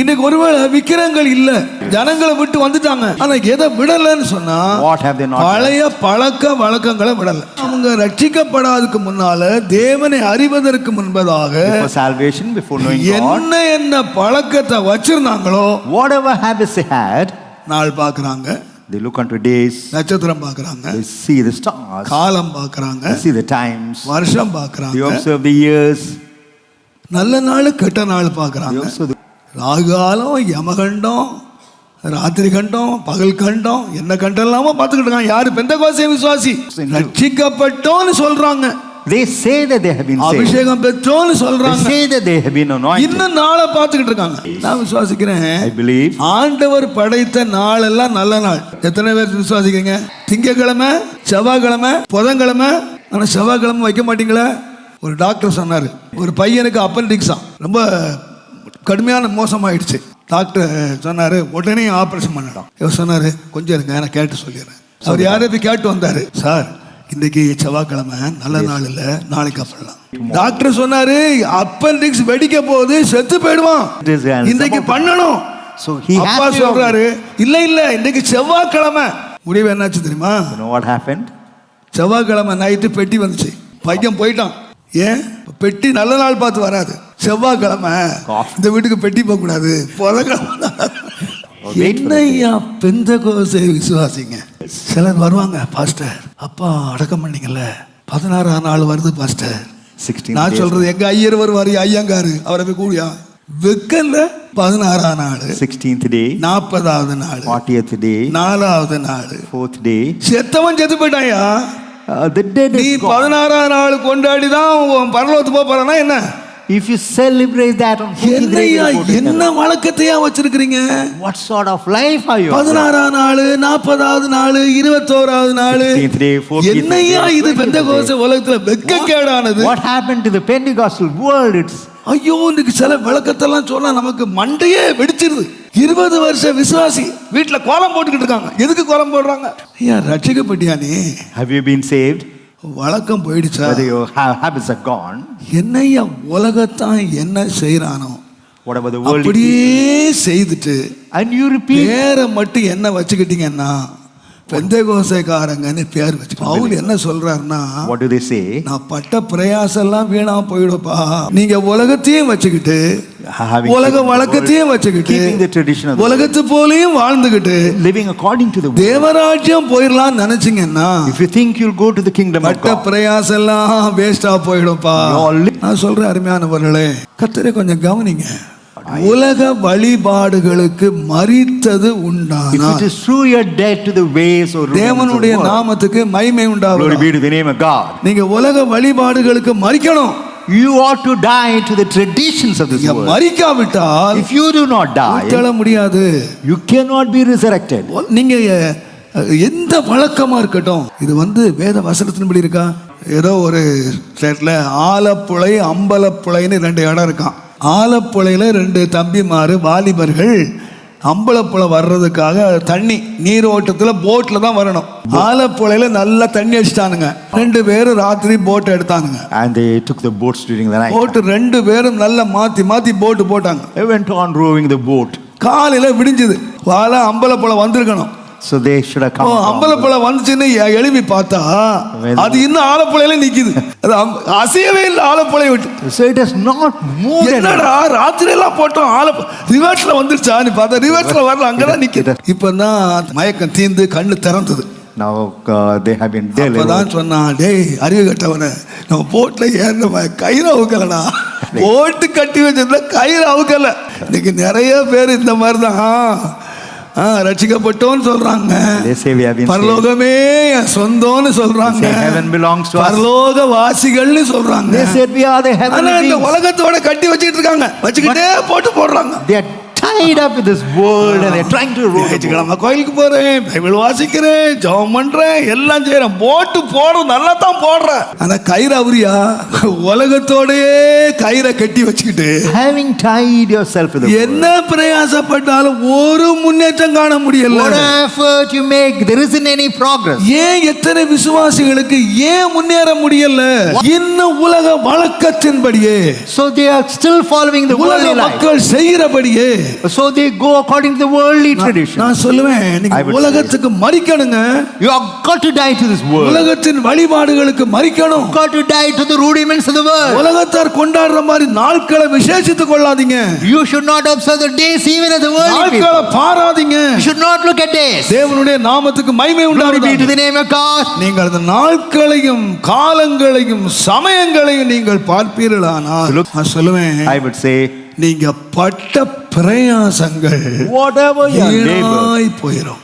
இன்னைக்கு ஒருவேளை விக்கிரங்கள் இல்ல ஜனங்களை விட்டு வந்துட்டாங்க. ஆனா எதை விடலன்னு சொன்னா they? பழைய பழக்க வழக்கங்களை விடல. அவங்க ரட்சிக்கப்படாததுக்கு முன்னால தேவனை அறிவதற்கு முன்பதாக என்ன என்ன பழக்கத்தை வச்சிருந்தாங்களோ whatever habits they had, நாள் பார்க்கறாங்க they look unto days, நட்சத்திரம் பார்க்கறாங்க they see the stars, காலம் பார்க்கறாங்க they see the times, வருஷம் they பார்க்கறாங்க observe the years, நல்ல நாள் கெட்ட நாள் they பார்க்கறாங்க ராகாலம் யமகண்டம் ராத்திரி கண்டம் பகல் கண்டம் என்ன கண்டம் இல்லாம பார்த்துக்கிட்டு யாரு? பெந்த கோசை விசுவாசி. ரட்சிக்கப்பட்டோன்னு சொல்றாங்க. They say that they have been saved. அபிஷேகம் பெற்றோன்னு They சொல்றாங்க say that they have been anointed. இன்னும் நாளை பார்த்துக்கிட்டு இருக்காங்க. நான் விசுவாசிக்கிறேன். I believe. ஆண்டவர் படைத்த நாள் எல்லாம் நல்ல நாள். எத்தனை பேர் விசுவாசிக்கிறீங்க? திங்கக்கிழமை செவ்வாய்க்கிழமை புதன்கிழமை. ஆனா செவ்வாய்க்கிழமை வைக்க மாட்டீங்களா? ஒரு டாக்டர் சொன்னார். ஒரு பையனுக்கு அப்பண்டிக்ஸா ரொம்ப கடுமையான மோசமாயிடுச்சு. டாக்டர் சொன்னார் உடனே ஆப்ரேஷன் பண்ணிடும் இவர் சொன்னார் கொஞ்சம் இருங்க நான் கேட்டு சொல்லிடுறேன். அவர் யாரையும் போய் கேட்டு வந்தார். சார் இன்னைக்கு செவ்வாய்க்கிழமை நல்ல நாள் இல்லை நாளைக்கு அப்படலாம் டாக்டர் சொன்னாரு அப்பண்டிக்ஸ் வெடிக்க போகுது செத்து போயிடுவான். இன்னைக்கு பண்ணணும். அப்பா சொல்றாரு இல்ல இல்ல இன்னைக்கு செவ்வாய்க்கிழமை. முடிவு என்னாச்சு தெரியுமா? செவ்வாய்க்கிழமை நைட்டு பெட்டி வந்துச்சு. பையன் போயிட்டான். ஏன்? பெட்டி நல்ல நாள் பார்த்து வராது. செவ்வாய்க்கிழமை. இந்த வீட்டுக்கு பெட்டி போக கூடாது. புதன்கிழமை தான். Wait for என்னய்யா பெந்த கோசை விசுவாசிங்க? சிலர் வருவாங்க பாஸ்டர். அப்பா அடக்கம் பண்ணீங்கல்ல. பதினாறாம் நாள் வருது பாஸ்டர். 16th நான் சொல்றது எங்க ஐயர் வருவாரு ஐயங்காரு. அவரை போய் கூடியா வெக்கல்ல பதினாறாம் நாள். 16th day, நாற்பதாவது நாள். 40th day, நாலாவது நாள். 4th day. செத்தவன் செத்து போயிட்டாயா? Uh, நீ. பதினாறாம் நாள் கொண்டாடி தான் போக போறனா என்ன? If you celebrate that on 14th day, என்னய்யா you'll go to என்ன. வழக்கத்தையா வச்சிருக்கிறீங்க what sort of life are you? பதினாறாம் நாள் நாற்பதாவது நாள் இருபத்தோராவது நாள் 16th day, 14th என்னையா இது 20th பெந்த day. கோச உலகத்துல வெக்கக்கேடானது What happened to the Pentecostal world? It's ஐயோ இன்னைக்கு சில விளக்கத்தெல்லாம் சொன்னா நமக்கு மண்டையே வெடிச்சிருது இருபது வருஷ விசுவாசி வீட்டுல கோலம் போட்டுக்கிட்டு இருக்காங்க எதுக்கு கோலம் போடுறாங்க ஐயா ரட்சிக்கப்பட்டியா நீ have you been saved? வழக்கம் போயிடுச்சா habits are gone, என்னையா உலகத்தான் என்ன செய்யறானோ whatever the world அப்படியே செய்துட்டு and you repeat. பேரை மட்டும் என்ன வச்சுக்கிட்டீங்கன்னா பெந்தகோசைக்காரங்கன்னு பேர் வச்சு பவுல் என்ன சொல்றாருன்னா What do they say? நான் பட்ட பிரயாசம் எல்லாம் வீணா போயிடுப்பா நீங்க உலகத்தையும் வச்சுக்கிட்டு உலக world, வச்சுக்கிட்டு உலகத்து போலையும் வாழ்ந்துகிட்டு to the word. தேவராஜ்யம் போயிடலாம் நினைச்சீங்கன்னா you think you'll go to the kingdom of பட்ட பிரயாசம் எல்லாம் வேஸ்டா போயிடும்பா You நான் சொல்றேன் அருமையானவர்களே கத்தரை கொஞ்சம் கவனிங்க உலக வழிபாடுகளுக்கு மறித்தது உண்டானா it is true you're dead to the ways or தேவனுடைய நாமத்துக்கு மகிமை God. நீங்க உலக வழிபாடுகளுக்கு மறிக்கணும் You ought to die to the traditions of this நீங்க world. மறிக்காவிட்டால் If you do not die, உயிர்த்தெழ முடியாது you cannot be resurrected. நீங்க அஹ், எந்த வழக்கமா இருக்கட்டும் இது வந்து வேத வசனத்தின்படி இருக்கா ஏதோ ஒரு ஸ்டேட்ல ஆலப்புழை அம்பலப்புழைன்னு ரெண்டு இடம் இருக்கான் ஆலப்புழையில ரெண்டு தம்பிமாரு வாலிபர்கள் அம்பலப்புழை வர்றதுக்காக தண்ணி நீர் ஓட்டத்துல போட்ல தான் வரணும். ஆலப்புழையில நல்லா தண்ணி அடிச்சிட்டானுங்க. ரெண்டு பேரும் ராத்திரி போட் எடுத்தானுங்க. And they took the boats during the night. போட்டு ரெண்டு பேரும் நல்லா மாத்தி மாத்தி போட்டு போட்டாங்க. They went on rowing the boat. காலையில விடிஞ்சது. வாழை அம்பலப்புழை வந்திருக்கணும். So they should have O, come. from- Ambalappuzha வந்துச்சுன்னு எழுப்பி பார்த்தா அது இன்னும் ஆலப்புழையில நிக்குது. அது அசையவே இல்லை ஆலப்புழை விட்டு. So it has not moved. என்னடா ராத்திரி எல்லாம் போட்டோம் ஆல ரிவர்ஸ்ல வந்துருச்சா நீ பார்த்தா ரிவர்ஸ்ல வரல அங்கதான் நிக்குது. இப்பதான் மயக்கம் தீந்து கண்ணு திறந்தது. Now uh, they have been delivered. அப்பதான் சொன்னான் டேய் அறிவு கட்டவன நம்ம போட்ல ஏறின கயிறு அவுக்கலடா. போட்டு கட்டி வச்சிருந்தா கயிறு அவுக்கல. இன்னைக்கு நிறைய பேர் இந்த மாதிரி தான் ரட்சிக்கப்பட்டோன்னு சொல்றாங்க. பரலோகமே என் சொந்தம்னு சொல்றாங்க belongs to us. பரலோக வாசிகள்னு சொல்றாங்க the ஆனா heavenly இந்த. உலகத்தோட கட்டி வச்சிட்டு இருக்காங்க வச்சுக்கிட்டே போட்டு போடுறாங்க tied up with this world and they're trying to the கோயிலுக்கு போறேன் பைபிள் வாசிக்கிறேன் ஜெபம் பண்றேன் எல்லாம் செய்யறேன் போட்டு போடுறது நல்லா தான் போடுறேன். ஆனா கயிறு அவரியா? உலகத்தோடயே கயிறை கட்டி வச்சுக்கிட்டு. Having tied yourself with the world. என்ன பிரயாசப்பட்டாலும் ஒரு முன்னேற்றம் காண முடியல. What effort you make, there isn't any progress. ஏன் எத்தனை விசுவாசிகளுக்கு ஏன் முன்னேற முடியல? இன்னும் உலக வழக்கத்தின்படியே. So they are still following the உலக worldly life. மக்கள் செய்கிறபடியே. So they go according to the worldly tradition. நான் சொல்லுவேன் நீங்க உலகத்துக்கு மறிக்கணுங்க You have got to die to this world. You உலகத்தின் வழிபாடுகளுக்கு மறிக்கணும் have got to die to the rudiments of the world. உலகத்தார் கொண்டாடுற மாதிரி நாட்களை விசேஷித்துக் கொள்ளாதீங்க You should not observe the days even as the people. நாட்களை பாராதீங்க You should not look at days. தேவனுடைய நாமத்துக்கு மகிமை be to the name of God. நீங்கள் அந்த நாட்களையும் காலங்களையும் சமயங்களையும் நீங்கள் பார்ப்பீர்களானால் நான் சொல்லுவேன் I would say, நீங்க பட்ட பிரயாசங்கள் போயிடும்